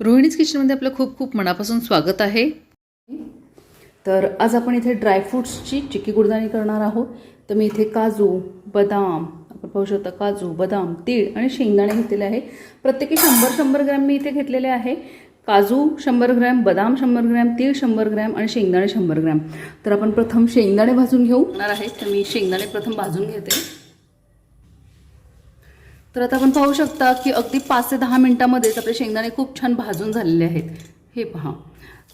रोहिणीज किचनमध्ये आपलं खूप खूप मनापासून स्वागत आहे. तर आज आपण इथे ड्रायफ्रूट्सची चिक्की गुडदाणी करणार आहोत. तर मी इथे काजू बदाम आपण पाहू शकता काजू बदाम तीळ आणि शेंगदाणे घेतलेले आहे. प्रत्येकी शंभर शंभर ग्रॅम मी इथे घेतलेले आहे. काजू शंभर ग्रॅम बदाम शंभर ग्रॅम तीळ शंभर ग्रॅम आणि शेंगदाणे शंभर ग्रॅम. तर आपण प्रथम शेंगदाणे भाजून घेऊ. आहे. तर मी शेंगदाणे प्रथम भाजून घेते. तर आता आपण पाहू शकता की अगदी पाच ते दहा मिनटामध्येच आपले शेंगदाणे खूप छान भाजून झालेले आहेत. हे पहा.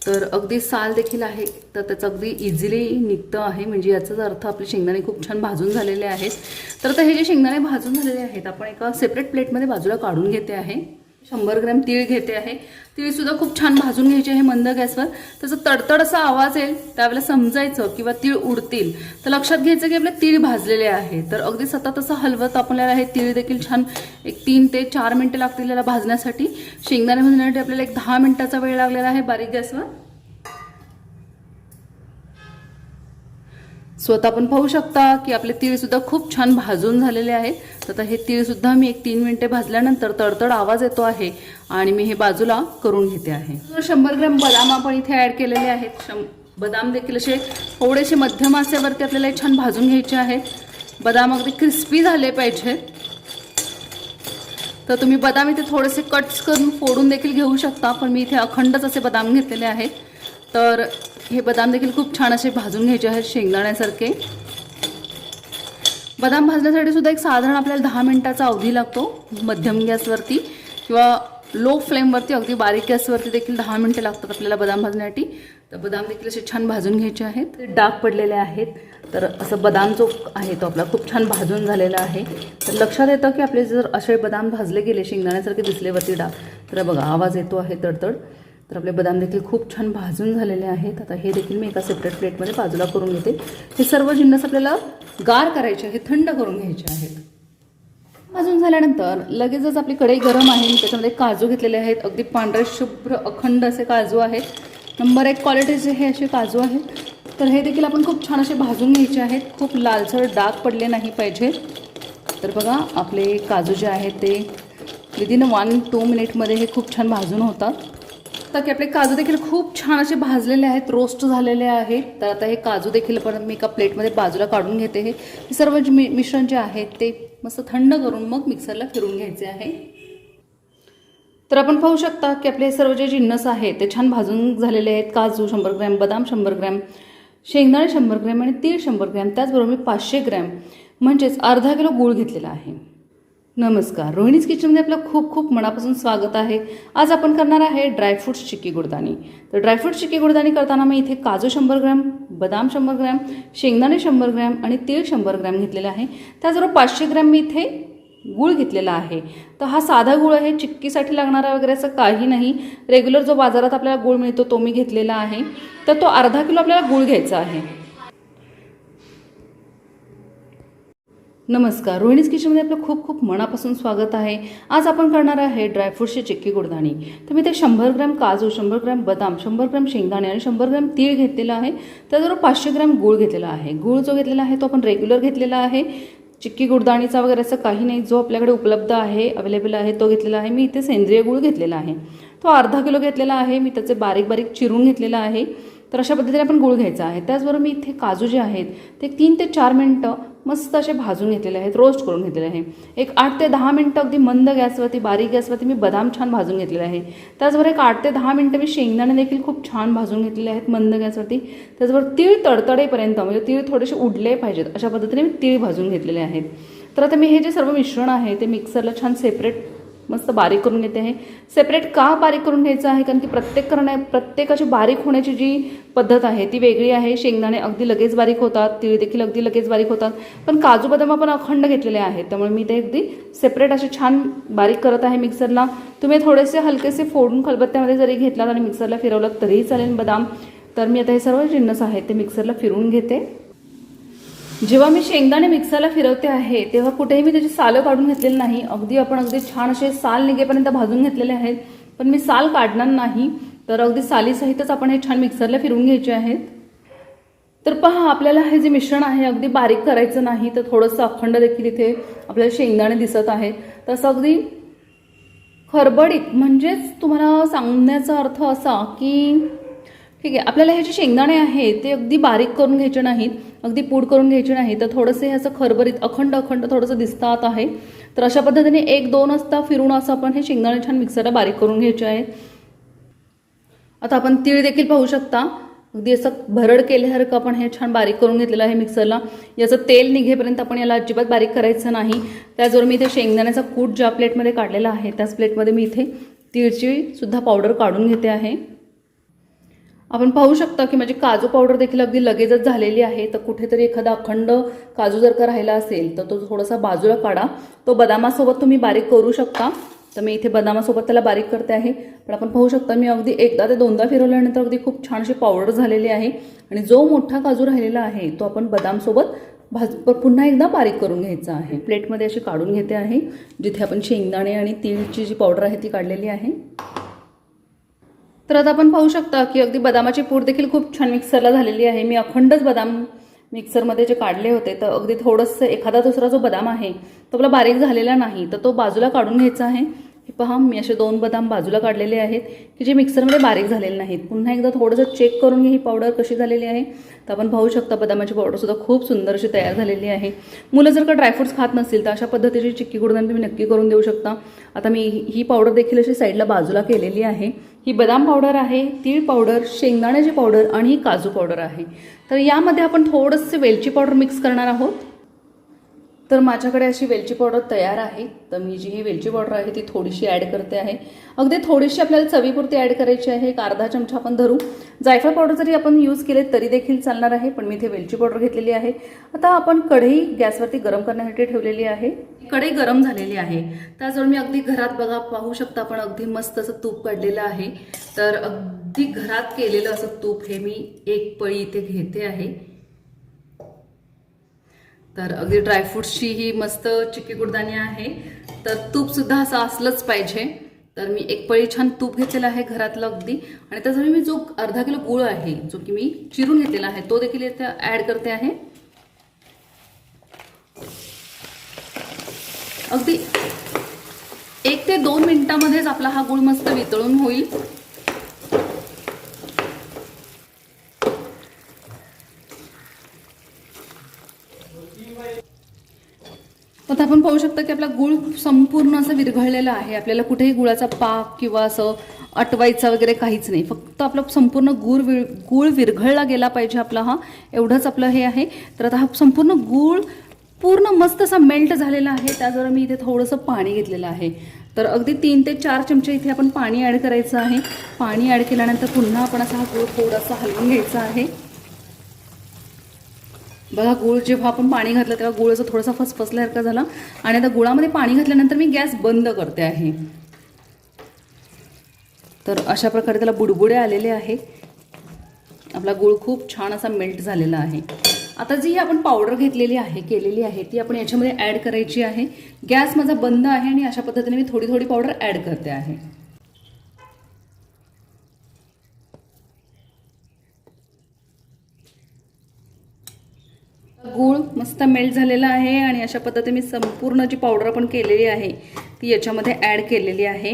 तर अगदी साल देखील आहे तर त्याचं अगदी इझिली निघतं आहे. म्हणजे याचाच अर्थ आपले शेंगदाणे खूप छान भाजून झालेले आहेत. तर आता हे जे शेंगदाणे भाजून झालेले आहेत आपण एका सेपरेट प्लेटमध्ये बाजूला काढून घेते आहे. शंभर ग्रॅम तीळ घेते आहे. तीळसुद्धा खूप छान भाजून घ्यायचे आहे मंद गॅसवर. त्याचा तडतड असा आवाज येईल त्यावेळेला समजायचं किंवा तीळ उडतील. तर लक्षात घ्यायचं की आपले तीळ भाजलेले आहे. तर अगदी सतत असं हलवत आपल्याला हे तीळ देखील छान एक तीन ते चार मिनटं लागतील याला भाजण्यासाठी. शेंगदाणे भाजण्यासाठी आपल्याला एक दहा मिनटाचा वेळ लागलेला आहे बारीक गॅसवर. स्वतः आपण पाहू शकता की आपले तिळसुद्धा खूप छान भाजून झालेले आहेत. तर आता हे तिळसुद्धा मी एक तीन मिनिटे भाजल्यानंतर तडतड आवाज येतो आहे आणि मी हे बाजूला करून घेते आहे. तर शंभर ग्रॅम बदाम आपण इथे ॲड केलेले आहेत शं बदाम देखील असे थोडेसे मध्यम आचेवरती आपल्याला हे छान भाजून घ्यायचे आहेत बदाम अगदी क्रिस्पी झाले पाहिजेत तर तुम्ही बदाम इथे थोडेसे कट्स करून फोडून देखील घेऊ शकता पण मी इथे अखंडच असे बदाम घेतलेले आहेत. तर हे बदाम देखील खूप छान असे भाजून घ्यायचे आहेत शेंगदाण्यासारखे. बदाम भाजण्यासाठी सुद्धा एक साधारण आपल्याला दहा मिनिटाचा अवधी लागतो मध्यम गॅसवरती किंवा लो फ्लेमवरती अगदी बारीक गॅसवरती देखील दहा मिनटं लागतात आपल्याला बदाम भाजण्यासाठी. तर बदाम देखील असे छान भाजून घ्यायचे आहेत. ते डाग पडलेले आहेत. तर असं बदाम जो आहे तो आपला खूप छान भाजून झालेला आहे. तर लक्षात येतं की आपले जर असे बदाम भाजले गेले शेंगदाण्यासारखे दिसलेवरती डाग. तर बघा आवाज येतो आहे तडतड. तर आपले बदाम देखील खूप छान भाजून झालेले आहेत. आता हे देखील मी एका सेपरेट प्लेटमध्ये बाजूला करून घेते. हे सर्व जिन्नस आपल्याला गार करायचे आहेत थंड करून घ्यायचे आहेत. भाजून झाल्यानंतर लगेचच आपली कढई गरम आहे. त्याच्यामध्ये काजू घेतलेले आहेत. अगदी पांढरे शुभ्र अखंड असे काजू आहेत. नंबर एक क्वालिटीचे हे असे काजू आहेत. तर हे देखील आपण खूप छान असे भाजून घ्यायचे आहेत. खूप लालसर डाग पडले नाही पाहिजे. तर बघा आपले काजू जे आहेत ते विदिन वन टू मिनिटमध्ये हे खूप छान भाजून होतात. शकता की आपले काजू देखील खूप छान असे भाजलेले आहेत रोस्ट झालेले आहेत. तर आता हे काजू देखील पण मी एका प्लेटमध्ये बाजूला काढून घेते. हे सर्व जे मि मिश्रण जे आहे ते मस्त थंड करून मग मिक्सरला फिरून घ्यायचे आहे. तर आपण पाहू शकता की आपले सर्व जे जिन्नस आहेत ते छान भाजून झालेले आहेत. काजू शंभर ग्रॅम बदाम शंभर ग्रॅम शेंगदाणे शंभर ग्रॅम आणि तीळ शंभर ग्रॅम. त्याचबरोबर मी पाचशे ग्रॅम म्हणजेच अर्धा किलो गूळ घेतलेला आहे. नमस्कार. रोहिणीज किचनमध्ये आपलं खूप खूप मनापासून स्वागत आहे. आज आपण करणार आहे ड्रायफ्रूट्स चिक्की गुडदाणी. तर ड्रायफ्रूट्स चिक्की गुडदाणी करताना मी इथे काजू शंभर ग्रॅम बदाम शंभर ग्रॅम शेंगदाणे शंभर ग्रॅम आणि तीळ शंभर ग्रॅम घेतलेलं आहे. त्याचबरोबर पाचशे ग्रॅम मी इथे गूळ घेतलेला आहे. तर हा साधा गूळ आहे. चिक्कीसाठी लागणारा वगैरे असं काही नाही. रेग्युलर जो बाजारात आपल्याला गूळ मिळतो तो मी घेतलेला आहे. तर तो अर्धा किलो आपल्याला गूळ घ्यायचा आहे. नमस्कार रोहिणीज किचनमध्ये आपलं खूप खूप मनापासून स्वागत आहे. आज आपण करणार आहे ड्रायफ्रूटची चिक्की गुडदाणी. तर मी ते शंभर ग्रॅम काजू शंभर ग्रॅम बदाम शंभर ग्रॅम शेंगदाणे आणि शंभर ग्रॅम तीळ घेतलेला आहे. त्याचबरोबर पाचशे ग्रॅम गूळ घेतलेला आहे. गूळ जो घेतलेला आहे तो आपण रेग्युलर घेतलेला आहे. चिक्की गुडदाणीचा वगैरे असं काही नाही जो आपल्याकडे उपलब्ध आहे अवेलेबल आहे तो घेतलेला आहे. मी इथे सेंद्रिय गूळ घेतलेला आहे. तो अर्धा किलो घेतलेला आहे मी त्याचे बारीक बारीक चिरून घेतलेला आहे. तर अशा पद्धतीने आपण गूळ घ्यायचा आहे. त्याचबरोबर मी इथे काजू जे आहेत ते तीन ते चार मिनटं मस्त असे भाजून घेतलेले आहेत रोस्ट करून घेतलेले आहे. एक आठ ते दहा मिनटं अगदी मंद गॅसवरती बारीक गॅसवरती मी बदाम छान भाजून घेतलेले आहे. त्याचबरोबर एक आठ ते दहा मिनटं मी शेंगदाणे देखील खूप छान भाजून घेतलेले आहेत मंद गॅसवरती. त्याचबरोबर तीळ तडतडेपर्यंत म्हणजे तीळ थोडेसे उडले पाहिजेत अशा पद्धतीने मी तीळ भाजून घेतलेले आहेत. तर आता मी हे जे सर्व मिश्रण आहे ते मिक्सरला छान सेपरेट मस्त बारीक करून घेते आहे सेपरेट का बारीक करून घ्यायचं आहे? कारण की प्रत्येक करण्या प्रत्येकाची बारीक होण्याची जी पद्धत आहे ती वेगळी आहे. शेंगदाणे अगदी लगेच बारीक होतात तिळ देखील अगदी लगेच बारीक होतात. पण काजू बदाम आपण अखंड घेतलेले आहेत. त्यामुळे मी ते अगदी सेपरेट असे छान बारीक करत आहे मिक्सरला तुम्ही थोडेसे हलकेसे फोडून खलबत्त्यामध्ये जरी घेतलात आणि मिक्सरला फिरवलं तरीही चालेल बदाम. तर मी आता हे सर्व जिन्नस आहेत ते मिक्सरला फिरवून घेते. जेव्हा मी शेंगदाणे मिक्सरला फिरवते आहे तेव्हा कुठेही मी त्याची सालं काढून घेतलेली नाही. अगदी आपण अगदी छान असे साल निघेपर्यंत भाजून घेतलेले आहेत. पण मी साल काढणार नाही. तर अगदी सालीसहितच आपण हे छान मिक्सरला फिरवून घ्यायचे आहेत. तर पहा आपल्याला हे जे मिश्रण आहे अगदी बारीक करायचं नाही. तर थोडंसं अखंड देखील इथे आपल्याला शेंगदाणे दिसत आहे तसं अगदी खरबडीत म्हणजेच तुम्हाला सांगण्याचा अर्थ असा की ठीक आहे. आपल्याला हे जे शेंगदाणे आहेत ते अगदी बारीक करून घ्यायचे नाहीत अगदी पूड करून घ्यायचे नाही तर थोडंसं हे असं खरबरीत अखंड अखंड थोडंसं दिसतात आहे. तर अशा पद्धतीने एक दोन असता फिरून असं आपण हे शेंगदाणे छान मिक्सरला बारीक करून घ्यायचे आहेत. आता आपण तीळ देखील पाहू शकता. अगदी असं भरड केल्यासारखं आपण हे छान बारीक करून घेतलेलं आहे मिक्सरला. याचं तेल निघेपर्यंत आपण याला अजिबात बारीक करायचं नाही. त्याचबरोबर मी इथे शेंगदाण्याचा कूट ज्या प्लेटमध्ये काढलेला आहे त्याच प्लेटमध्ये मी इथे तीळची सुद्धा पावडर काढून घेते आहे. आपण पाहू शकता की माझी काजू पावडर देखील अगदी लगेचच झालेली आहे. तर कुठेतरी एखादा अखंड काजू जर का राहिला असेल तर तो थोडासा बाजूला काढा. तो बदामासोबत तुम्ही बारीक करू शकता. तर मी इथे बदामासोबत त्याला बारीक करते आहे. पण आपण पाहू शकता मी अगदी एकदा ते दोनदा फिरवल्यानंतर अगदी खूप छानशी पावडर झालेली आहे. आणि जो मोठा काजू राहिलेला आहे तो आपण बदामसोबत भाज पुन्हा एकदा बारीक करून घ्यायचा आहे. प्लेटमध्ये अशी काढून घेते आहे जिथे आपण शेंगदाणे आणि तीळची जी पावडर आहे ती काढलेली आहे. तर आता आपण पाहू शकता की अगदी बदामाची पूड देखील खूप छान मिक्सरला झालेली आहे. मी अखंडच बदाम मिक्सरमध्ये जे काढले होते तर अगदी थोडंसं एखादा दुसरा जो बदाम आहे तो आपला बारीक झालेला नाही तर तो बाजूला काढून घ्यायचा आहे. हे पहा मी असे दोन बदाम बाजूला काढलेले आहेत की जे मिक्सरमध्ये बारीक झालेले नाहीत. पुन्हा एकदा थोडंसं चेक करून घे ही पावडर कशी झालेली आहे. तर आपण पाहू शकता बदामाची पावडरसुद्धा खूप सुंदर अशी तयार झालेली आहे. मुलं जर का ड्रायफ्रुट्स खात नसतील तर अशा पद्धतीची चिक्की गुडदान तुम्ही नक्की करून देऊ शकता. आता मी ही पावडर देखील अशी साईडला बाजूला केलेली आहे. ही बदाम पावडर आहे तीळ पावडर शेंगदाण्याची पावडर आणि ही काजू पावडर आहे. तर यामध्ये आपण थोडंसं वेलची पावडर मिक्स करणार आहोत. तर माझ्याकडे अशी वेलची पावडर तयार आहे. तर मी जी ही वेलची पावडर आहे ती थोडीशी ॲड करते आहे. अगदी थोडीशी आपल्याला चवीपुरती ॲड करायची आहे. एक अर्धा चमचा आपण धरू. जायफळ पावडर जरी आपण यूज केले तरी देखील चालणार आहे. पण मी इथे वेलची पावडर घेतलेली आहे. आता आपण कढई गॅसवरती गरम करण्यासाठी ठेवलेली आहे. कढई गरम झालेली आहे. त्याचबरोबर मी अगदी घरात बघा पाहू शकता आपण अगदी मस्त असं तूप काढलेलं आहे. तर अगदी घरात केलेलं असं तूप हे मी एक पळी इथे घेते आहे. तर अगदी ड्रायफ्रूट्सची ही मस्त चिक्की गुडदाणी आहे. तर तूपसुद्धा असं असलंच पाहिजे. तर मी एक पळी छान तूप घेतलेलं आहे घरातलं अगदी. आणि त्यासाठी मी जो अर्धा किलो गुळ आहे जो की मी चिरून घेतलेला आहे तो देखील इथे ॲड करते आहे. अगदी एक ते दोन मिनिटामध्येच आपला हा गुळ मस्त वितळून होईल. आपण पाहू शकता की आपला गुळ संपूर्ण असं विरघळलेला आहे. आपल्याला कुठेही गुळाचा पाक किंवा असं अटवायचा वगैरे काहीच नाही. फक्त आपलं संपूर्ण गुळ विर गुळ विरघळला गेला पाहिजे आपला हा. एवढंच आपलं हे आहे. तर आता हा संपूर्ण गुळ पूर्ण मस्त असा मेल्ट झालेला आहे. त्याजवळ मी इथे थोडंसं पाणी घेतलेलं आहे. तर अगदी तीन ते चार चमचे इथे आपण पाणी ॲड करायचं आहे. पाणी ॲड केल्यानंतर पुन्हा आपण असा हा गुळ थोडासा हलवून घ्यायचा आहे. बघा गूळ जेव्हा आपण पाणी घातलं तेव्हा गुळ असं थोडासा फसफसल्यासारखा झाला. आणि आता गुळामध्ये पाणी घातल्यानंतर मी गॅस बंद करते आहे. तर अशा प्रकारे त्याला बुडबुडे आलेले आहे. आपला गुळ खूप छान असा मेल्ट झालेला आहे. आता जी आपण पावडर घेतलेली आहे केलेली आहे ती आपण याच्यामध्ये ॲड करायची आहे. गॅस माझा बंद आहे आणि अशा पद्धतीने मी थोडी थोडी पावडर ॲड करते आहे. गूळ मस्त मेल्ट झालेला आहे आणि अशा पद्धतीने मी संपूर्ण जी पावडर आपण केलेली आहे ती याच्यामध्ये ॲड केलेली आहे.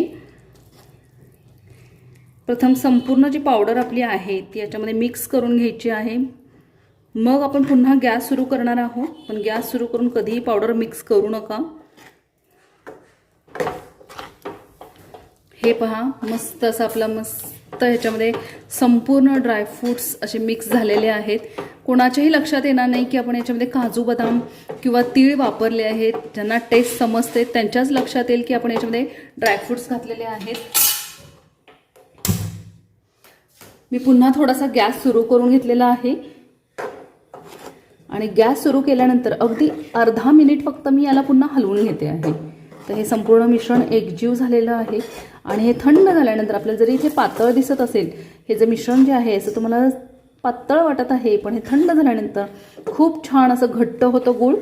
प्रथम संपूर्ण जी पावडर आपली आहे ती याच्यामध्ये मिक्स करून घ्यायची आहे. मग आपण पुन्हा गॅस सुरू करणार आहोत पण गॅस सुरू करून कधीही पावडर मिक्स करू नका. हे पहा मस्त असं आपला मस्त ह्याच्यामध्ये संपूर्ण ड्रायफ्रूट्स असे मिक्स झालेले आहेत. कोणाच्याही लक्षात येणार नाही की आपण याच्यामध्ये काजू बदाम किंवा तीळ वापरले आहेत. ज्यांना टेस्ट समजते त्यांच्याच लक्षात येईल की आपण याच्यामध्ये ड्रायफ्रूट्स घातलेले आहेत. मी पुन्हा थोडासा गॅस सुरू करून घेतलेला आहे. आणि गॅस सुरू केल्यानंतर अगदी अर्धा मिनिट फक्त मी याला पुन्हा हलवून घेते आहे. तर हे संपूर्ण मिश्रण एकजीव झालेलं आहे. आणि हे थंड झाल्यानंतर आपल्याला जरी इथे पातळ दिसत असेल हे जे मिश्रण जे आहे असं तुम्हाला पातळ वाटत आहे पण हे थंड झाल्यानंतर खूप छान असं घट्ट होतं गूळ.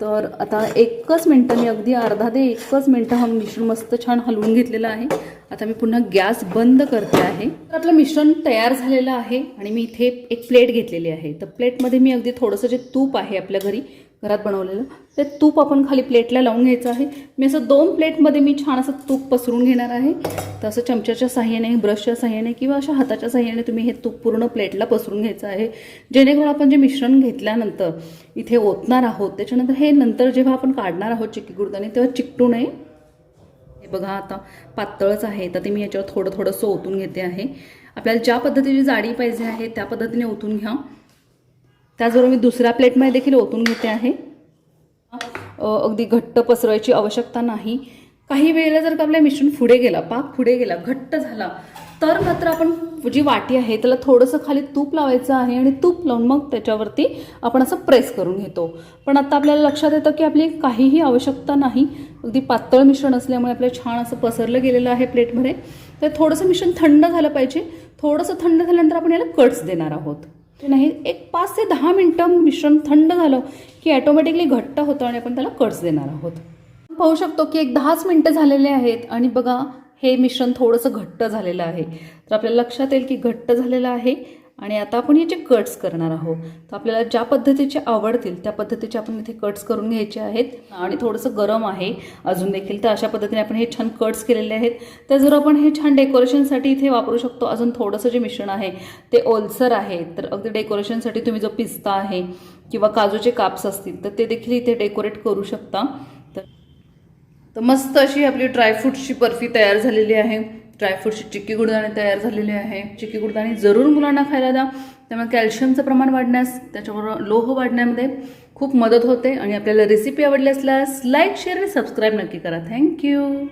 तर आता एकच मिनटं मी अगदी अर्धा ते एकच मिनटं हा मिश्रण मस्त छान हलवून घेतलेलं आहे. आता मी पुन्हा गॅस बंद करते आहे. तर आपलं मिश्रण तयार झालेलं आहे आणि मी इथे एक प्लेट घेतलेली आहे. तर प्लेटमध्ये मी अगदी थोडंसं जे तूप आहे आपल्या घरी घरात बनवलेलं. ते तूप आपण खाली प्लेटला लावून घ्यायचं आहे. मी असं दोन प्लेटमध्ये मी छान असं तूप पसरून घेणार आहे. तर असं चमच्याच्या साह्याने ब्रशच्या साह्याने किंवा अशा हाताच्या साह्याने तुम्ही हे तूप पूर्ण प्लेटला पसरून घ्यायचं आहे. जेणेकरून आपण जे मिश्रण घेतल्यानंतर इथे ओतणार आहोत त्याच्यानंतर हे नंतर जेव्हा आपण काढणार आहोत चिक्की गुडदाणे तेव्हा चिकटू नये. हे बघा आता पातळच आहे. तर ते मी याच्यावर थोडं थोडंसं ओतून घेते आहे. आपल्याला ज्या पद्धतीची जाडी पाहिजे आहे त्या पद्धतीने ओतून घ्या. त्याचबरोबर मी दुसऱ्या प्लेटमध्ये देखील ओतून घेते आहे. अगदी घट्ट पसरवायची आवश्यकता नाही. काही वेळेला जर का आपलं मिश्रण पुढे गेला पाक पुढे गेला घट्ट झाला तर मात्र आपण जी वाटी आहे त्याला थोडंसं खाली तूप लावायचं आहे आणि तूप लावून मग त्याच्यावरती आपण असं प्रेस करून घेतो. पण आता आपल्याला लक्षात येतं की आपली काहीही आवश्यकता नाही. अगदी पातळ मिश्रण असल्यामुळे आपलं छान असं पसरलं गेलेलं आहे प्लेटमध्ये. तर थोडंसं मिश्रण थंड झालं पाहिजे. थोडंसं थंड झाल्यानंतर आपण याला कट्स देणार आहोत. ते नाही एक पाच ते दहा मिनटं मिश्रण थंड झालं की ॲटोमॅटिकली घट्ट होतं आणि आपण त्याला कट्स देणार आहोत. पाहू शकतो की एक दहाच मिनटं झालेले आहेत आणि बघा हे मिश्रण थोडंसं घट्ट झालेलं आहे. तर आपल्याला लक्षात येईल की घट्ट झालेलं आहे आणि आता आपण याचे कट्स करणार आहोत. तर आपल्याला ज्या पद्धतीचे आवडतील त्या पद्धतीचे आपण इथे कट्स करून घ्यायचे आहेत. आणि थोडंसं गरम आहे अजून देखील तर अशा पद्धतीने आपण हे छान कट्स केलेले आहेत. तर जर आपण हे छान डेकोरेशनसाठी इथे वापरू शकतो अजून थोडंसं जे मिश्रण आहे ते ओलसर आहे तर अगदी डेकोरेशनसाठी तुम्ही जो पिस्ता आहे किंवा काजूचे काप्स असतील तर ते देखील इथे डेकोरेट करू शकता. तर तर मस्त अशी आपली ड्रायफ्रूटची बर्फी तयार झालेली आहे. ड्रायफ्रूटची चिक्की गुडदाणे तयार झालेले आहे. चिक्की गुडदाणे जरूर मुलांना खायला द्या. त्यामुळे कॅल्शियमचं प्रमाण वाढण्यास त्याच्याबरोबर लोह वाढण्यामध्ये खूप मदत होते. आणि आपल्याला रेसिपी आवडली असल्यास लाईक शेअर आणि सबस्क्राईब नक्की करा. थँक्यू